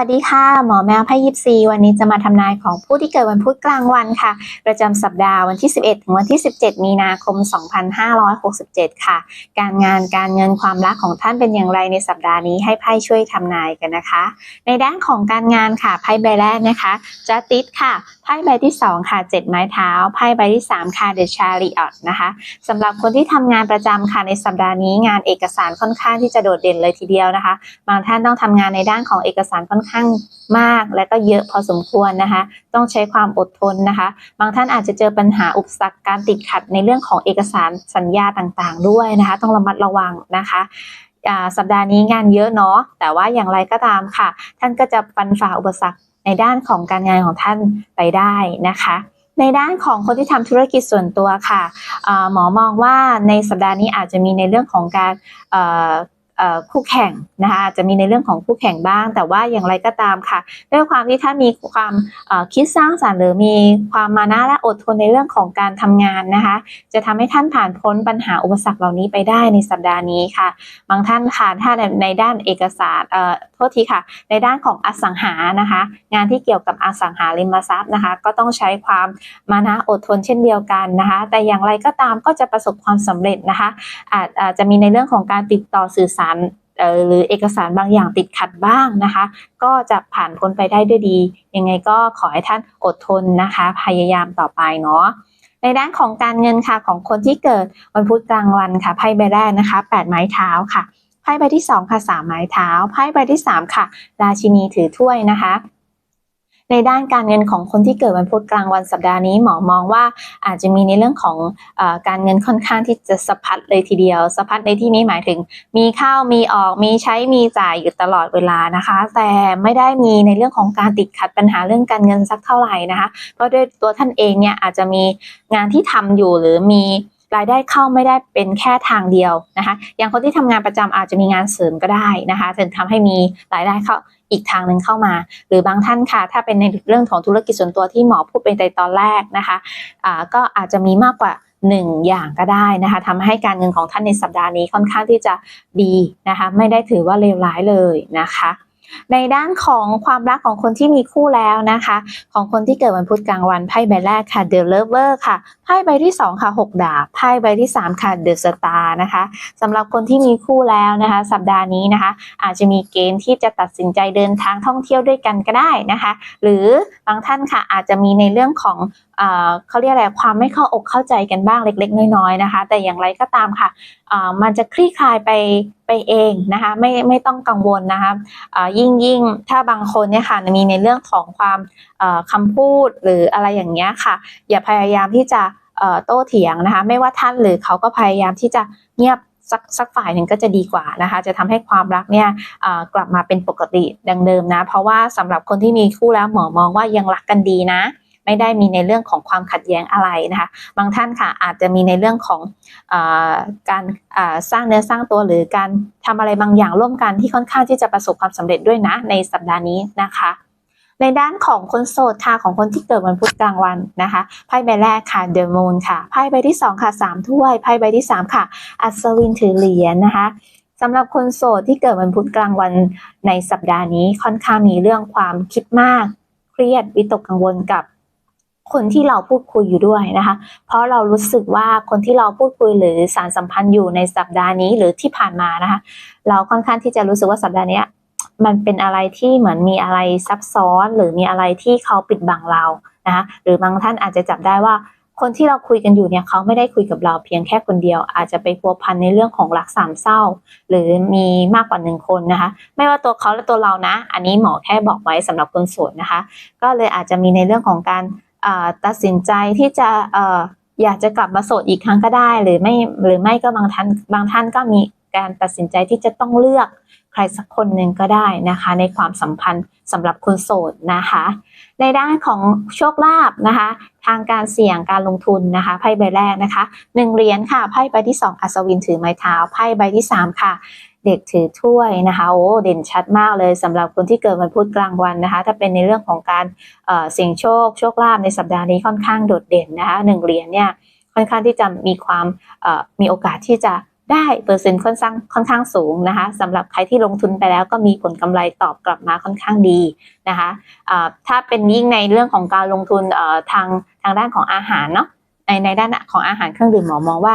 สวัสดีค่ะ หมอแมวไพ่ยิปซีวันนี้จะมาทำนายของผู้ที่เกิดวันพุธกลางวันค่ะ ประจำสัปดาห์วันที่ 11 ถึงวันที่ 17 มีนาคม 2567 ค่ะ การงานการเงินความรักของท่านเป็นอย่างไรในสัปดาห์นี้ให้ไพ่ช่วยทำนายกันนะคะ ในด้านของการงานค่ะไพ่ใบแรกนะคะจัสติสค่ะ พ่ใบที่ 2 ค่ะ 7 ไม้เท้า ไพ่ใบที่ 3 ค่ะเดอะชาริออตนะคะสำหรับคนที่ทำงานประจำค่ะในสัปดาห์นี้งานเอกสารค่อนข้างที่จะโดดเด่นเลยทีเดียวนะคะ บางท่านต้องทำงานในด้านของเอกสารค่อนข้างมาก และก็เยอะพอสมควรนะคะ ต้องใช้ความอดทนนะคะ บางท่านอาจจะเจอปัญหาอุปสรรคการติดขัดในเรื่องของเอกสารสัญญาต่างๆ ด้วยนะคะ ต้องระมัดระวังนะคะสัปดาห์นี้งานเยอะเนาะแต่ว่าอย่างไรก็ตามค่ะ ท่านก็จะฟันฝ่าอุปสรรค ในด้านของการงานของท่านไปได้นะคะในด้านของคนที่ทำธุรกิจส่วนตัวค่ะหมอมองว่าในสัปดาห์นี้อาจจะมีในเรื่องของการ คู่แข่งนะคะจะมีในเรื่องของคู่แข่งบ้าง แต่ว่าอย่างไรก็ตามค่ะ ด้วยความที่ท่านมีความคิดสร้างสรรค์หรือมีความมานะและอดทนในเรื่องของการทำงานนะคะ จะทำให้ท่านผ่านพ้นปัญหาอุปสรรคเหล่านี้ไปได้ในสัปดาห์นี้ค่ะ บางท่านค่ะถ้าในด้านเอกสารเอ่อโทษทีค่ะ ในด้านของอสังหานะคะ งานที่เกี่ยวกับอสังหาริมทรัพย์นะคะ ก็ต้องใช้ความมานะอดทนเช่นเดียวกันนะคะ แต่อย่างไรก็ตามก็จะประสบความสำเร็จนะคะอาจจะมีในเรื่องของการติดต่อสื่อสารารหรือเอกสารบางอย่างติดขัดบ้างนะคะ ก็จะผ่านพ้นไปได้ด้วยดี ยังไงก็ขอให้ท่านอดทนนะคะ พยายามต่อไปเนาะในด้านของการเงินค่ะของคนที่เกิดวันพุธกลางวันค่ะไพ่ใบแรกนะคะแปดไม้เท้าค่ะไพ่ใบที่สองค่ะสามไม้เท้าไพ่ใบที่สามค่ะ ราชินีถือถ้วยนะคะ ในด้านการเงินของคนที่เกิดวันพุธกลางวันสัปดาห์นี้หมอมองว่าอาจจะมีในเรื่องของอการเงินค่อนข้างที่จะสะพัดเลยทีเดียวสะพัดในที่นี้หมายถึง มีเข้ามีออกมีใช้มีจ่ายอยู่ตลอดเวลานะคะ แต่ไม่ได้มีในเรื่องของการติดขัดปัญหาเรื่องการเงินสักเท่าไหร่นะคะ เพราะด้วยตัวท่านเองเนี่ยอาจจะมีงานที่ทำอยู่หรือมี รายได้เข้าไม่ได้เป็นแค่ทางเดียวนะคะอย่างคนที่ทำงานประจำอาจจะมีงานเสริมก็ได้นะคะถึงทำให้มีรายได้เข้าอีกทางหนึ่งเข้ามา หรือบางท่านค่ะ ถ้าเป็นในเรื่องของธุรกิจส่วนตัวที่หมอพูดไปในตอนแรกนะคะอ่าก็อาจจะมีมากกว่าหนึ่งอย่างก็ได้นะคะทำให้การเงินของท่านในสัปดาห์นี้ค่อนข้างที่จะดีนะคะ ไม่ได้ถือว่าเลวร้ายเลยนะคะ ในด้านของความรักของคนที่มีคู่แล้วนะคะ ของคนที่เกิดวันพุธกลางวันไพ่ใบแรกค่ะ The Lover ค่ะไพ่ใบที่ 2 ค่ะ 6 ดาบไพ่ใบที่ 3 ค่ะ The Star นะคะสำหรับคนที่มีคู่แล้วนะคะ สัปดาห์นี้นะคะ อาจจะมีเกณฑ์ที่จะตัดสินใจเดินทางท่องเที่ยวด้วยกันก็ได้นะคะ หรือบางท่านค่ะอาจจะมีในเรื่องของเขาเรียกอะไรความไม่เข้าอกเข้าใจกันบ้างเล็ก ๆ น้อยๆนะคะ แต่อย่างไรก็ตามค่ะมันจะคลี่คลายไป ไปเองนะคะไม่ไม่ต้องกังวลนะคะยิ่งยิ่งถ้าบางคนเนี่ยค่ะมีในเรื่องของความเอ่อคำพูดหรืออะไรอย่างเงี้ยค่ะ อย่าพยายามที่จะโต้เถียงนะคะไม่ว่าท่านหรือเขาก็พยายามที่จะเงียบสักสักฝ่ายหนึ่งก็จะดีกว่านะคะ จะทำให้ความรักเนี่ยกลับมาเป็นปกติดังเดิมนะ เพราะว่าสำหรับคนที่มีคู่แล้วหมอมองว่ายังรักกันดีนะ ไม่ได้มีในเรื่องของความขัดแย้งอะไรนะคะ บางท่านค่ะอาจจะมีในเรื่องของอการสร้างเนื้อสร้างตัวหรือการทำอะไรบางอย่างร่วมกันที่ค่อนข้างที่จะประสบความสำเร็จด้วยนะในสัปดาห์นี้นะคะในด้านของคนโสดค่ะของคนที่เกิดวันพุธกลางวันนะคะไพ่ใบแรกค่ะ The Moon ค่ะไพ่ใบที่สองค่ะสามถ้วยไพ่ใบที่สามค่ะ อัศวินถือเหรียญนะคะสำหรับคนโสดที่เกิดวันพุธกลางวันในสัปดาห์นี้ค่อนข้างมีเรื่องความคิดมาก เครียดวิตกกังวลกับ คนที่เราพูดคุยอยู่ด้วยนะคะ เพราะเรารู้สึกว่าคนที่เราพูดคุยหรือสารสัมพันธ์อยู่ในสัปดาห์นี้หรือที่ผ่านมานะคะ เราค่อนข้างที่จะรู้สึกว่าสัปดาห์นี้มันเป็นอะไรที่เหมือนมีอะไรซับซ้อน หรือมีอะไรที่เขาปิดบังเรานะคะหรือบางท่านอาจจะจับได้ว่าคนที่เราคุยกันอยู่เนี่ยเขาไม่ได้คุยกับเราเพียงแค่คนเดียว อาจจะไปพัวพันในเรื่องของรักสามเศร้า หรือมีมากกว่าหนึ่งคนนะคะ ไม่ว่าตัวเขาและตัวเรานะ อันนี้หมอแค่บอกไว้สำหรับคนโสดนะคะ ก็เลยอาจจะมีในเรื่องของการ ตัดสินใจที่จะเอ่ออยากจะกลับมาโสดอีกครั้งก็ได้ หรือไม่หรือไม่ก็บางท่านบางท่านก็มีการตัดสินใจที่จะต้องเลือกใครสักคนหนึ่งก็ได้นะคะ ในความสัมพันธ์สำหรับคนโสดนะคะ ในด้านของโชคลาภนะคะ ทางการเสี่ยงการลงทุนนะคะไพ่ใบแรกนะคะหนึ่งเหรียญค่ะไพ่ใบที่สองอัศวินถือไม้เท้าไพ่ใบที่สามค่ะ เด็กถือถ้วยนะคะโอ้เด่นชัดมากเลยสำหรับคนที่เกิดวันพุธกลางวันนะคะ ถ้าเป็นในเรื่องของการเสี่ยงโชคโชคลาภในสัปดาห์นี้ค่อนข้างโดดเด่นนะคะหนึ่งเหรียญเนี่ยค่อนข้างที่จะมีความมีโอกาสที่จะได้เปอร์เซ็นต์ค่อนข้างค่อนข้างสูงนะคะสำหรับใครที่ลงทุนไปแล้วก็มีผลกำไรตอบกลับมาค่อนข้างดีนะคะอ่าถ้าเป็นยิ่งในเรื่องของการลงทุนทางทางด้านของอาหารเนาะในในด้านของอาหารเครื่องดื่มหมอมองว่า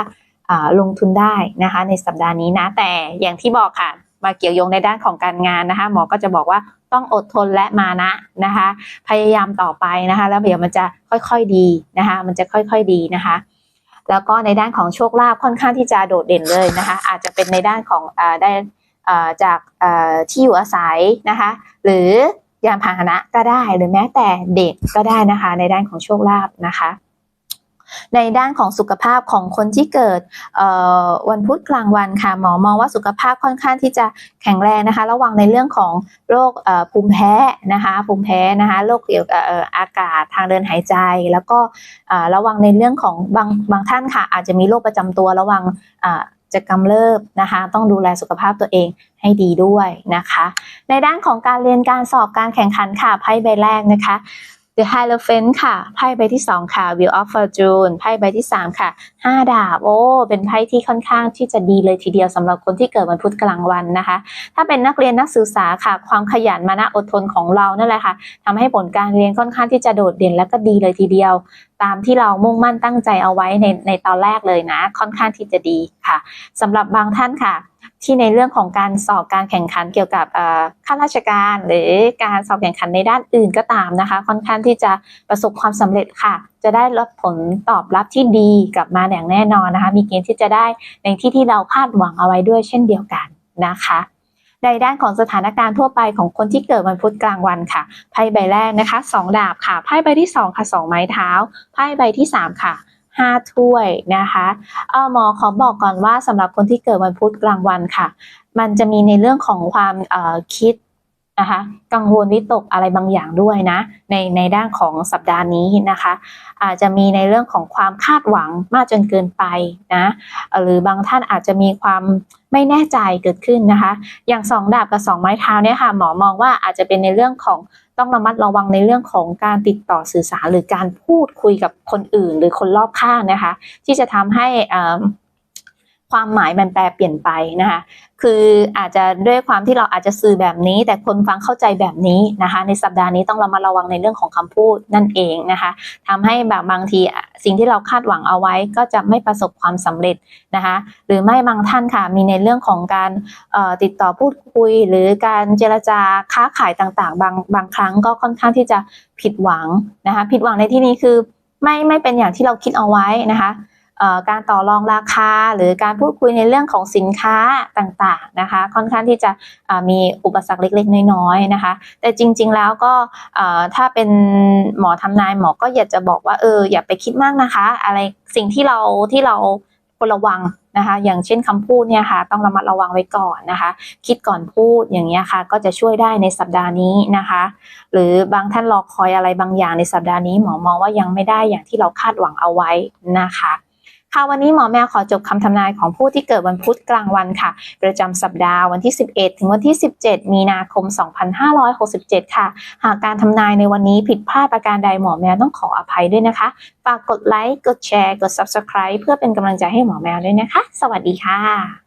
ลงทุนได้นะคะ ในสัปดาห์นี้นะ แต่อย่างที่บอกค่ะ มาเกี่ยวโยงในด้านของการงานนะคะ หมอก็จะบอกว่าต้องอดทนและมานะนะคะ พยายามต่อไปนะคะ แล้วเดี๋ยวมันจะค่อยๆดีนะคะ มันจะค่อยๆดีนะคะแล้วก็ในด้านของโชคลาภค่อนข้างที่จะโดดเด่นเลยนะคะ อาจจะเป็นในด้านของอได้จากที่อยู่อาศัยนะคะ หรือยานพาหนะก็ได้หรือแม้แต่เด็กก็ได้นะคะ ในด้านของโชคลาภนะคะ ในด้านของสุขภาพของคนที่เกิดวันพุธกลางวันค่ะหมอมองว่าสุขภาพค่อนข้างที่จะแข็งแรงนะคะ ระวังในเรื่องของโรคภูมิแพ้นะคะภูมิแพ้นะคะโรคเกี่ยวกับอากาศทางเดินหายใจ แล้วก็ระวังในเรื่องของบางบางท่านค่ะ อาจจะมีโรคประจำตัวระวังจะกำเริบนะคะ ต้องดูแลสุขภาพตัวเองให้ดีด้วยนะคะ ในด้านของการเรียนการสอบการแข่งขันค่ะไพ่ใบแรกนะคะ The Hierophant ค่ะไพ่ใบที่ 2 ค่ะ Wheel of Fortune ไพ่ใบที่ 3 ค่ะ 5 ดาบ โอ้ เป็นไพ่ที่ค่อนข้างที่จะดีเลยทีเดียวสำหรับคนที่เกิดวันพุธกลางวันนะคะ ถ้าเป็นนักเรียนนักศึกษาค่ะ ความขยันมานะอดทนของเรานั่นแหละค่ะทำให้ผลการเรียนค่อนข้างที่จะโดดเด่นและก็ดีเลยทีเดียว ตามที่เรามุ่งมั่นตั้งใจเอาไว้ในในตอนแรกเลยนะ ค่อนข้างที่จะดีค่ะสำหรับบางท่านค่ะ ที่ในเรื่องของการสอบการแข่งขันเกี่ยวกับเอ่อข้าราชการ หรือการสอบแข่งขันในด้านอื่นก็ตามนะคะ ค่อนข้างที่จะประสบความสำเร็จค่ะ จะได้รับผลตอบรับที่ดีกลับมาอย่างแน่นอนนะคะ มีเกณฑ์ที่จะได้ในที่ที่เราคาดหวังเอาไว้ด้วยเช่นเดียวกันนะคะในด้านของสถานการณ์ทั่วไปของคนที่เกิดวันพุธกลางวันค่ะ ไพ่ใบแรกนะคะสองดาบค่ะ ไพ่ใบที่สองค่ะสองไม้เท้า ไพ่ใบที่สามค่ะ ห้าถ้วยนะคะเออหมอขอบอกก่อนว่าสำหรับคนที่เกิดวันพุธกลางวันค่ะ มันจะมีในเรื่องของความคิด นะคะกังวลวิตกอะไรบางอย่างด้วยนะ ในในด้านของสัปดาห์นี้นะคะ อาจจะมีในเรื่องของความคาดหวังมากจนเกินไปนะหรือบางท่านอาจจะมีความไม่แน่ใจเกิดขึ้นนะคะ อย่างสองดาบกับสองไม้เท้าเนี่ยค่ะหมอมองว่าอาจจะเป็นในเรื่องของต้องระมัดระวังในเรื่องของการติดต่อสื่อสารหรือการพูดคุยกับคนอื่น หรือคนรอบข้างนะคะ ที่จะทำให้อ่อ ความหมายมันแปลเปลี่ยนไปนะคะ คืออาจจะด้วยความที่เราอาจจะสื่อแบบนี้ แต่คนฟังเข้าใจแบบนี้นะคะ ในสัปดาห์นี้ต้องเระมัดระวังในเรื่องของคำพูดนั่นเองนะคะทำให้แบบบางทีสิ่งที่เราคาดหวังเอาไว้ก็จะไม่ประสบความสำเร็จนะคะ หรือไม่บางท่านค่ะ มีในเรื่องของการติดต่อพูดคุย หรือการเจรจาค้าขายต่างๆ บางบางครั้งก็ค่อนข้างที่จะผิดหวังนะคะ ผิดหวังในที่นี้คือไม่ไม่เป็นอย่างที่เราคิดเอาไว้นะคะ การต่อรองราคา หรือการพูดคุยในเรื่องของสินค้าต่างๆนะคะค่อนข้างที่จะมีอุปสรรคเล็กๆ น้อยๆนะคะ แต่จริงๆแล้วก็ถ้าเป็นหมอทำนายหมอก็อยากจะบอกว่าเอออย่าไปคิดมากนะคะ อะไรสิ่งที่เราที่เราควรระวังนะคะอย่างเช่นคำพูดเนี่ยค่ะต้องระมัดระวังไว้ก่อนนะคะ คิดก่อนพูดอย่างเงี้ยค่ะ ก็จะช่วยได้ในสัปดาห์นี้นะคะ หรือบางท่านรอคอยอะไรบางอย่างในสัปดาห์นี้หมอมองว่ายังไม่ได้อย่างที่เราคาดหวังเอาไว้นะคะ ค่ะวันนี้หมอแมวขอจบคำทำนายของผู้ที่เกิดวันพุธกลางวันค่ะ ประจำสัปดาห์วันที่ 11 ถึงวันที่ 17 มีนาคม 2567 ค่ะ หากการทำนายในวันนี้ผิดพลาดประการใดหมอแมวต้องขออภัยด้วยนะคะ ฝากกดไลค์ กดแชร์ กด Subscribe เพื่อเป็นกำลังใจให้หมอแมวด้วยนะคะ สวัสดีค่ะ